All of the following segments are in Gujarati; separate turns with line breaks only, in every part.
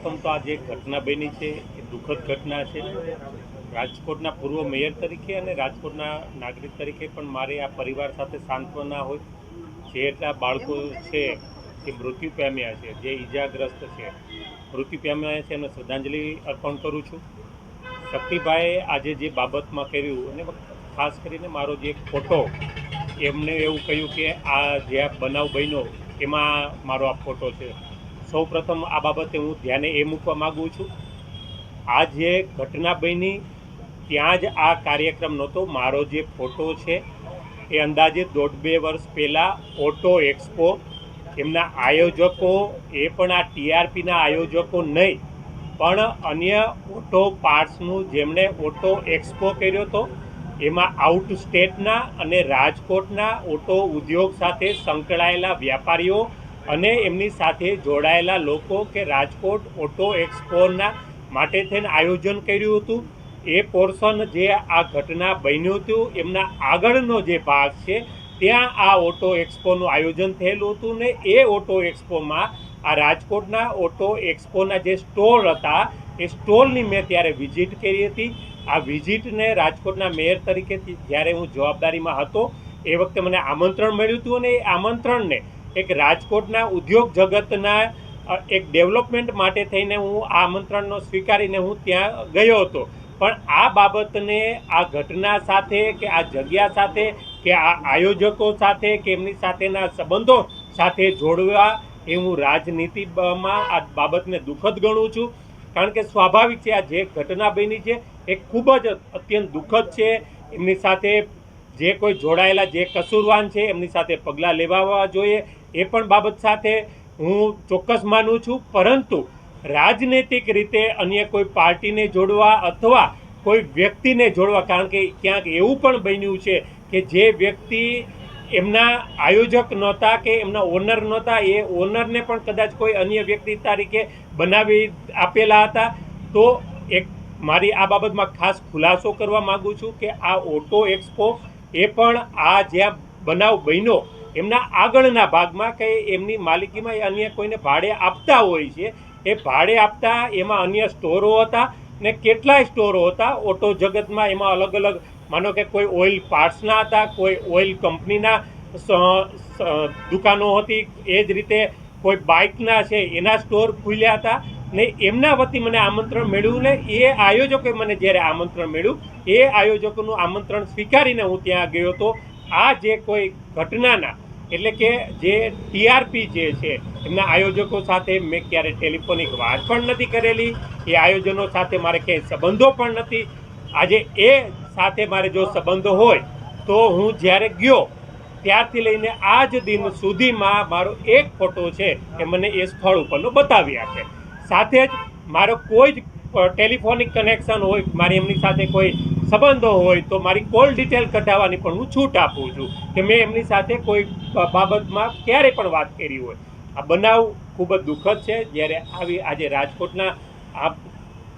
પ્રથમ તો આ જે ઘટના બની છે, એ દુઃખદ ઘટના છે. રાજકોટના પૂર્વ મેયર તરીકે અને રાજકોટના નાગરિક તરીકે પણ મારે આ પરિવાર સાથે સાંત્વના હોય. જે એટલા બાળકો છે જે મૃત્યુ પામ્યા છે, જે ઈજાગ્રસ્ત છે. મૃત્યુ પામ્યા છે, એમને શ્રદ્ધાંજલિ અર્પણ કરું છું. શક્તિભાઈએ આજે જે બાબતમાં કર્યું, અને ખાસ કરીને મારો જે ફોટો, એમને એવું કહ્યું કે આ જે બનાવ બન્યો, એમાં મારો આ ફોટો છે. સૌ પ્રથમ આ બાબતે હું ધ્યાને એ મૂકવા માગું છું. આ જે ઘટના બની, ત્યાં જ આ કાર્યક્રમ નહોતો. મારો જે ફોટો છે, એ અંદાજે દોઢ બે વર્ષ પહેલાં ઓટો એક્સપો, એમના આયોજકો, એ પણ આ ટીઆરપીના આયોજકો નહીં, પણ અન્ય ઓટો પાર્ટ્સનું જેમણે ઓટો એક્સપો કર્યો હતો, એમાં આઉટ સ્ટેટના અને રાજકોટના ઓટો ઉદ્યોગ સાથે સંકળાયેલા વ્યાપારીઓ અને એમની સાથે જોડાયેલા લોકો કે રાજકોટ ઓટો એક્સપોના માટે થઈને આયોજન કર્યું હતું. એ પોર્શન જે આ ઘટના બન્યું હતું, એમના આગળનો જે ભાગ છે, ત્યાં આ ઓટો એક્સપોનું આયોજન થયેલું હતું ને એ ઓટો એક્સપોમાં આ રાજકોટના ઓટો એક્સપોના જે સ્ટોલ હતા, એ સ્ટોલની મેં ત્યારે વિઝિટ કરી હતી. આ વિઝિટને રાજકોટના મેયર તરીકેથી જ્યારે હું જવાબદારીમાં હતો, એ વખતે મને આમંત્રણ મળ્યું હતું અને એ આમંત્રણને એક રાજકોટના ઉદ્યોગ જગતના એક ડેવલપમેન્ટ માટે થઈને હું આ આમંત્રણનો સ્વીકારીને હું ત્યાં ગયો હતો. પણ આ બાબતને, આ ઘટના સાથે કે આ જગ્યા સાથે કે આ આયોજકો સાથે કે એમની સાથેના સંબંધો સાથે જોડવા એ હું રાજનીતિમાં આ બાબતને દુઃખદ ગણું છું. કારણ કે સ્વાભાવિક છે, આ જે ઘટના બની છે, એ ખૂબ જ અત્યંત દુઃખદ છે. એમની સાથે જે કોઈ જોડાયેલા, જે કસૂરવાન છે, એમની સાથે પગલાં લેવા જોઈએ. એ પણ બાબત સાથે હું ચોક્કસ માનું છું. પરંતુ રાજનૈતિક રીતે અન્ય કોઈ પાર્ટીને જોડવા અથવા કોઈ વ્યક્તિને જોડવા, કારણ કે ક્યાંક એવું પણ બન્યું છે કે જે વ્યક્તિ એમના આયોજક નહોતા કે એમના ઓનર નહોતા, એ ઓનરને પણ કદાચ કોઈ અન્ય વ્યક્તિ તરીકે બનાવી આપેલા હતા. તો એક મારી આ બાબતમાં ખાસ ખુલાસો કરવા માગું છું કે આ ઓટો એક્સપો એ પણ આ જ્યાં બનાવ બન્યો, એમના આગળના ભાગમાં કે એમની માલિકીમાં અન્ય કોઈને ભાડે આપતા હોય છે, એ ભાડે આપતા એમાં અન્ય સ્ટોરો હતા ને કેટલાય સ્ટોરો હતા, ઓટો જગતમાં એમાં અલગ અલગ, માનો કે કોઈ ઓઇલ પાર્ટ્સના હતા, કોઈ ઓઇલ કંપનીના દુકાનો હતી, એ જ રીતે કોઈ બાઇકના છે, એના સ્ટોર ખુલ્યા હતા ને એમના વતી મને આમંત્રણ મળ્યું ને એ આયોજકોએ મને જ્યારે આમંત્રણ મળ્યું એ આયોજકોનું આમંત્રણ સ્વીકારીને હું ત્યાં ગયો હતો. આ જે કોઈ ઘટનાના, એટલે કે જે ટીઆરપી જે છે, એમના આયોજકો સાથે મેં ક્યારે ટેલિફોનિક વાત પણ નથી કરેલી, એ આયોજનો સાથે મારે ક્યાંય સંબંધો પણ નથી. આજે એ સાથે મારે જો સંબંધો હોય, તો હું જ્યારે ગયો, ત્યારથી લઈને આજ દિન સુધીમાં મારો એક ફોટો છે, એ મને એ સ્થળ ઉપરનો બતાવી આપે સાથે જ મારો કોઈ જ ટેલિફોનિક કનેક્શન હોય, મારી એમની સાથે કોઈ સંબંધો હોય, તો મારી કોલ ડિટેલ કઢાવવાની પણ હું છૂટ આપું છું કે મેં એમની સાથે કોઈ બાબતમાં ક્યારે પણ વાત કરી હોય. આ બનાવ ખૂબ જ દુઃખદ છે. જ્યારે આવી, આજે રાજકોટના આ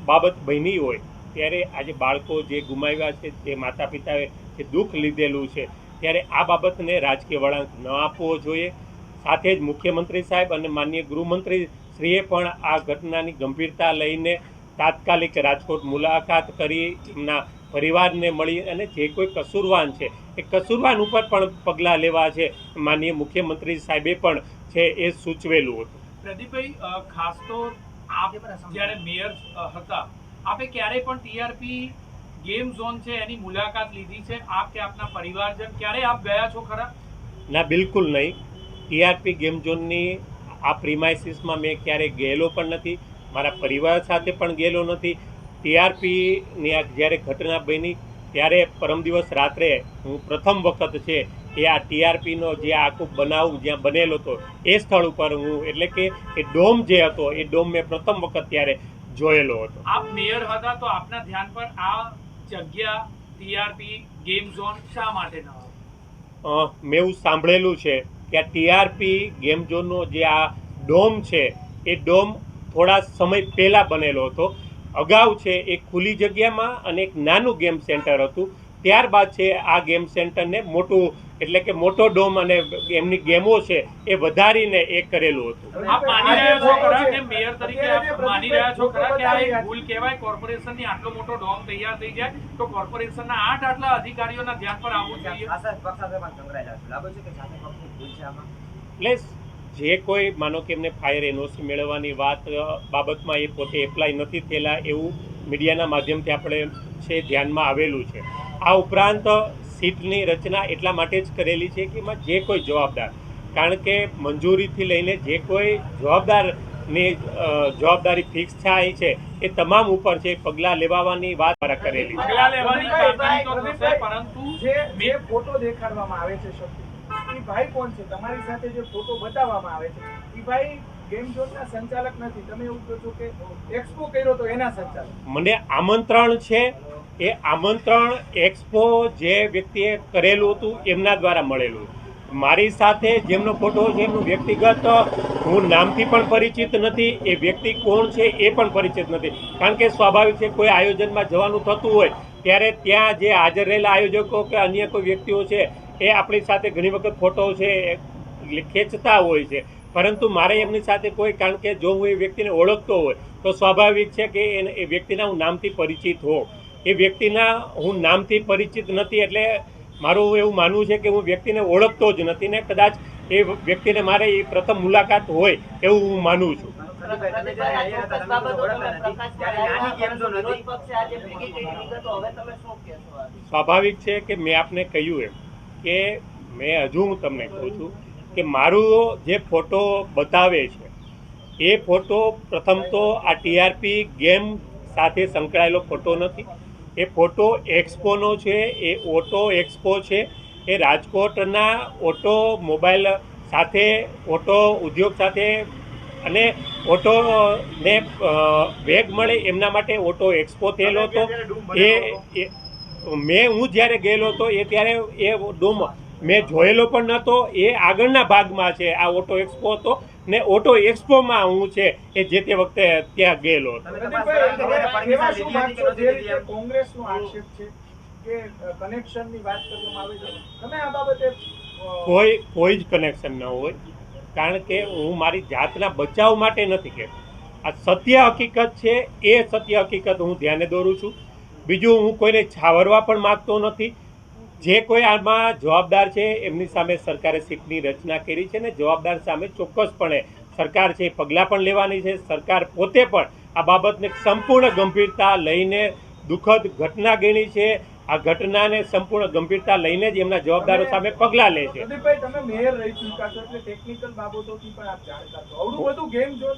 બાબત બની હોય, ત્યારે આજે બાળકો જે ગુમાવ્યા છે, જે માતા પિતાએ જે દુઃખ લીધેલું છે, ત્યારે આ બાબતને રાજકીય વળાંક ન આપવો જોઈએ. સાથે જ મુખ્યમંત્રી સાહેબ અને માનનીય ગૃહમંત્રી શ્રીએ પણ આ ઘટનાની ગંભીરતા લઈને તાત્કાલિક રાજકોટ મુલાકાત કરી એમના પરિવારને મળી અને જે કોઈ કસૂરવાન છે એ કસૂરવાન ઉપર પણ પગલાં લેવા છે. માનનીય મુખ્યમંત્રી સાહેબે પણ છે એ સૂચવેલું હતું.
પ્રદીપભાઈ ખાસ તો આપ જ્યારે મેયર હતા આપે ક્યારે પણ ટીઆરપી ગેમ ઝોન છે એની મુલાકાત લીધી છે? આપ કે આપના પરિવારજન ક્યારે આપ ગયા છો ખરા?
ના બિલકુલ નહીં. ટીઆરપી ગેમ ઝોનની આ પ્રિમાઇસીસમાં મેં ક્યારેય ગયેલો પણ નથી. મારા પરિવાર સાથે પણ ગયેલો નથી. ટીઆરપીની આ જ્યારે ઘટના બની ત્યારે પરમ દિવસ રાત્રે હું પ્રથમ વખત છે એ આ ટીઆરપીનો જે આખો બનાવ જ્યાં બનેલો હતો એ સ્થળ ઉપર હું એટલે કે એ ડોમ જે હતો એ ડોમ મેં પ્રથમ વખત ત્યારે જોયેલો હતો.
આપ મેયર હતા તો આપના ધ્યાન પર આ જગ્યા ટીઆરપી ગેમ ઝોન શા માટે ન?
મેં એવું સાંભળેલું છે કે આ ટીઆરપી ગેમ ઝોનનો જે આ ડોમ છે, એ ડોમ થોડા સમય પહેલાં બનેલો હતો. અગાઉ છે, એ ખુલ્લી જગ્યામાં અને એક નાનું ગેમ સેન્ટર હતું. ત્યારબાદ છે, આ ગેમ સેન્ટરને મોટું એટલે કે મોટો ડોમ અને એમની ગેમો છે એ વધારીને એ કરેલું હતું.
આપ માની રહ્યા છો ખરા કે મેયર તરીકે આપ માની રહ્યા છો ખરા કે આ એક ભૂલ કહેવાય? કોર્પોરેશનની આટલો મોટો ડોમ તૈયાર થઈ જાય તો કોર્પોરેશનના આઠ આટલા અધિકારીઓના ધ્યાન પર આવવું જોઈએ.
એટલે જે કોઈ માનો કે એમને ફાયર એનઓસી મેળવવાની વાત બાબતમાં એ પોતે એપ્લાય નથી થયેલા એવું મીડિયાના માધ્યમથી આપણે છે ધ્યાનમાં આવેલું છે. આ ઉપરાંત સીટની રચના એટલા માટે જ કરેલી છે કે એમાં જે કોઈ જવાબદાર કારણ કે મંજૂરીથી લઈને જે કોઈ જવાબદારની જવાબદારી ફિક્સ થાય છે એ તમામ ઉપર છે પગલાં લેવાની વાત દ્વારા કરેલી. છે
પરંતુ
જે ફોટો દેખાડવામાં આવે છે શક્તિ એ ભાઈ કોણ છે? તમારી સાથે જે ફોટો બતાવવામાં આવે છે એ ભાઈ સંચાલક નથી. તમે એવું કહો છો કે એક્સપો કર્યો તો એના સંચાલક.
મને આમંત્રણ છે એ આમંત્રણ એક્સપો જે વ્યક્તિએ કરેલું હતું, એમના દ્વારા મળેલું. મારી સાથે જેમનો ફોટો છે, એમનું વ્યક્તિગત, હું નામથી પણ પરિચિત નથી, એ વ્યક્તિ કોણ છે, એ પણ પરિચિત નથી. કારણ કે સ્વાભાવિક છે, કોઈ આયોજનમાં જવાનું થતું હોય, ત્યારે ત્યાં જે હાજર રહેલા આયોજકો કે અન્ય કોઈ વ્યક્તિઓ છે, એ આપણી સાથે ઘણી વખત ફોટો છે ખેંચતા હોય છે. પરંતુ મારે એમની સાથે કોઈ, કારણ કે જો હું એ વ્યક્તિને ઓળખતો હોય, તો સ્વાભાવિક છે કે એ વ્યક્તિના હું નામથી પરિચિત હોઉં. એ વ્યક્તિના હું નામથી પરિચિત નથી એટલે મારું એવું માનવું છે કે હું વ્યક્તિને ઓળખતો જ નથી ને કદાચ એ વ્યક્તિને મારે એ પ્રથમ મુલાકાત હોય એવું હું માનું છું. સ્વાભાવિક છે કે મેં આપને કહ્યું એમ કે મેં હજુ હું તમને કહું છું કે મારું જે ફોટો બતાવે છે, એ ફોટો પ્રથમ તો આ ટીઆરપી ગેમ સાથે સંકળાયેલો ફોટો નથી એ ફોટો એક્સપોનો છે એ ઓટો એક્સપો છે એ રાજકોટના ઓટો મોબાઈલ સાથે ઓટો ઉદ્યોગ સાથે અને ઓટોને વેગ મળે એમના માટે ઓટો એક્સપો થયેલો હતો. એ એ- મેં હું જ્યારે ગયેલો હતો એ ત્યારે એ ડોમ મેં જોયેલો પણ નહોતો એ આગળના ભાગમાં છે આ ઓટો એક્સપો હતો ને ઓટો એક્સપોમાં હું છે એ જે તે વખતે ત્યાં ગયેલો હતો?
કોંગ્રેસનો આક્ષેપ છે કે કનેક્શનની વાત કરવામાં આવે છે. તમે આ બાબતે
કોઈ કોઈ જ કનેક્શન ન હોય. કારણ કે હું મારી જાતના બચાવ માટે નથી કહેતો આ સત્ય હકીકત છે એ સત્ય હકીકત હું ધ્યાને દોરું છું. બીજું હું કોઈને છાવરવા પણ માગતો નથી. જે કોઈ આમાં જવાબદાર છે એમની સામે સરકારે સીટની રચના કરી છે ને જવાબદાર સામે ચોક્કસપણે સરકાર છે પગલાં પણ લેવાની છે. સરકાર પોતે પણ આ બાબતને સંપૂર્ણ ગંભીરતા લઈને દુઃખદ ઘટના ગણી છે. આ ઘટનાને સંપૂર્ણ ગંભીરતા લઈને જ એમના જવાબદારો સામે પગલાં લે છે.
તમે મેયર રહી ચૂક્યા છો એટલે ટેકનિકલ બાબતોથી પણ આપ જાણતા છો. અવડું બધું ગેમ ઝોન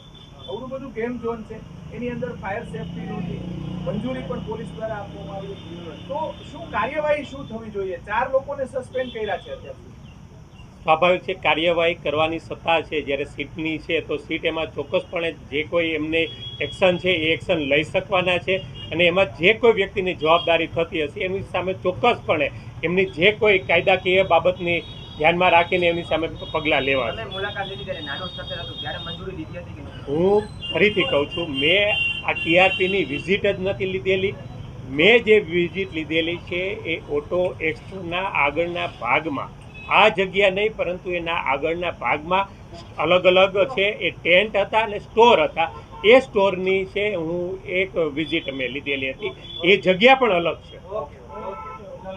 અવડું બધું ગેમ ઝોન છે. એની અંદર ફાયર સેફટી નથી મંજૂરી પણ પોલીસ દ્વારા આપવામાં આવી. તો શું કાર્યવાહી શું થવી જોઈએ? ચાર લોકોને સસ્પેન્ડ કર્યા છે અત્યાર
સ્વાભાવિક છે, કાર્યવાહી કરવાની સત્તા છે. જ્યારે સીટની છે, તો સીટ એમાં ચોક્કસપણે જે કોઈ એમને એક્શન છે, એ એક્શન લઈ શકવાના છે. અને એમાં જે કોઈ વ્યક્તિની જવાબદારી થતી હશે એમની સામે ચોક્કસપણે એમની જે કોઈ કાયદાકીય બાબતની ધ્યાનમાં રાખીને એમની સામે પગલાં લેવા? હું ફરીથી કહું છું મેં આ ટીઆરપીની વિઝિટ જ નથી લીધેલી. મેં જે વિઝિટ લીધેલી છે એ ઓટો એક્સના આગળના ભાગમાં. આ જગ્યા નહીં પરંતુ એના આગળના ભાગમાં અલગ અલગ છે. એ ટેન્ટ હતા અને સ્ટોર હતા. એ સ્ટોરની છે હું એક વિઝિટ મેં લીધેલી હતી. એ જગ્યા પણ અલગ છે.